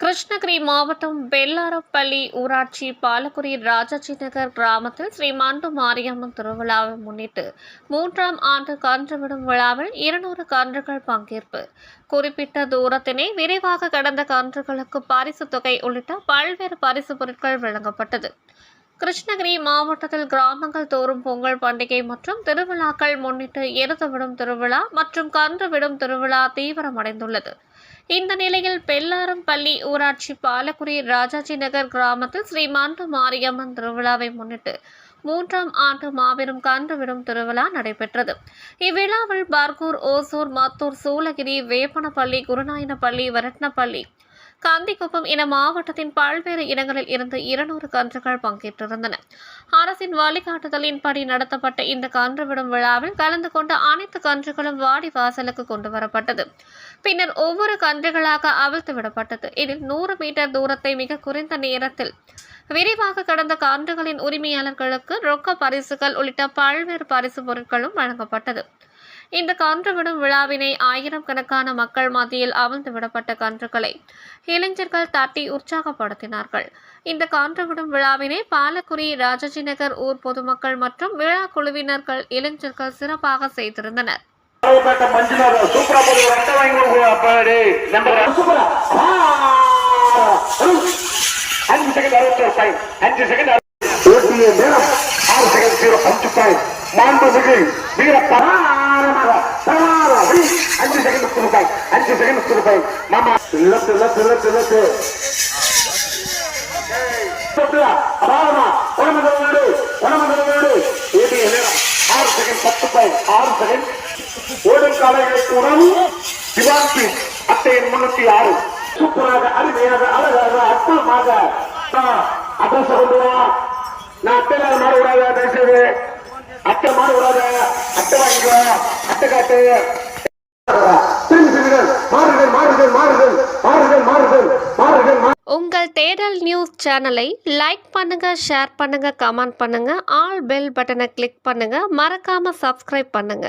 கிருஷ்ணகிரி மாவட்டம் வெள்ளாரப்பள்ளி ஊராட்சி பாலக்குடி ராஜாஜி நகர் கிராமத்தில் ஸ்ரீமாண்டு மாரியம்மன் திருவிழாவை முன்னிட்டு மூன்றாம் ஆண்டு கன்று விடும் விழாவில் இருநூறு கன்றுகள் பங்கேற்பு. குறிப்பிட்ட தூரத்தினை விரைவாக கடந்த கன்றுகளுக்கு பரிசு தொகை உள்ளிட்ட பல்வேறு பரிசு பொருட்கள் வழங்கப்பட்டது. கிருஷ்ணகிரி மாவட்டத்தில் கிராமங்கள் தோறும் பொங்கல் பண்டிகை மற்றும் திருவிழாக்கள் முன்னிட்டு எருது விடும் திருவிழா மற்றும் கன்று விடும் திருவிழா தீவிரமடைந்துள்ளது. இந்த நிலையில் பெல்லாரம் பள்ளி ஊராட்சி பாலக்குடி ராஜாஜி நகர் கிராமத்தில் ஸ்ரீ மாரியம்மன் திருவிழாவை முன்னிட்டு மூன்றாம் ஆண்டு மாபெரும் கன்று விடும் திருவிழா நடைபெற்றது. இவ்விழாவில் பர்கூர் ஓசூர் மத்தூர் சூலகிரி வேப்பனப்பள்ளி குருநாயனப்பள்ளி வரட்னப்பள்ளி கந்திக்குப்பம் என மாவட்டத்தின் பல்வேறு இடங்களில் இருந்து இருநூறு கன்றுகள் பங்கேற்றிருந்தன. அரசின் வழிகாட்டுதலின்படி நடத்தப்பட்ட இந்த கன்று விடும் விழாவில் கலந்து கொண்ட அனைத்து கன்றுகளும் வாடி வாசலுக்கு கொண்டு வரப்பட்டது. பின்னர் ஒவ்வொரு கன்றுகளாக அவிழ்த்து விடப்பட்டது. இதில் நூறு மீட்டர் தூரத்தை மிக குறைந்த நேரத்தில் விரிவாக கடந்த காண்டுகளின் உரிமையாளர்களுக்கு ரொக்க பரிசுகள் உள்ளிட்ட பல்வேறு பரிசு பொருட்களும் வழங்கப்பட்டது. இந்த கன்று விடும் விழாவினை ஆயிரம் கணக்கான மக்கள் மத்தியில் அவிழ்ந்து விடப்பட்ட கன்றுகளை இளைஞர்கள் தட்டி உற்சாகப்படுத்தினார்கள். இந்த கன்று விடும் விழாவினை பாலக்குடி ராஜாஜி நகர் ஊர் பொதுமக்கள் மற்றும் விழா குழுவினர்கள் இளைஞர்கள் சிறப்பாக செய்திருந்தனர். சூப்பரா. பாயிண்ட் அஞ்சு செகண்ட் ஓட்டிய நேரம் ஆறு செகண்ட் ஜீரோ அஞ்சு பாயிண்ட் மாண்புமிகு வீர அஞ்சு செகண்ட் முப்பது அஞ்சு செகண்ட் முப்பது மாமா லெஃப்ட் லெஃப்ட் லெஃப்ட் லெஃப்ட் அபாரமா உடம்பு வீடு உடம்பு வீடு ஓட்டிய நேரம் ஆறு செகண்ட் பத்து பாயிண்ட் ஆறு செகண்ட் ஓடும் காலைகளுக்கு உணவு திவான்பி முன்னூத்தி ஆறு சூப்பராக அருமையாக அழகாக அற்புதமாக அட்ரஸ் கொண்டு வா நான் அட்டையில மாற விடாத தயவுசெய்து அத்தை மாற விடாத அத்தை வாங்கிக்கோ அத்தை காட்டு. உங்கள் தேடல் நியூஸ் சேனலை லைக் பண்ணுங்க ஷேர் பண்ணுங்க கமெண்ட் பண்ணுங்க ஆல் பெல் பட்டனை கிளிக் பண்ணுங்க மறக்காம சப்ஸ்கிரைப் பண்ணுங்க.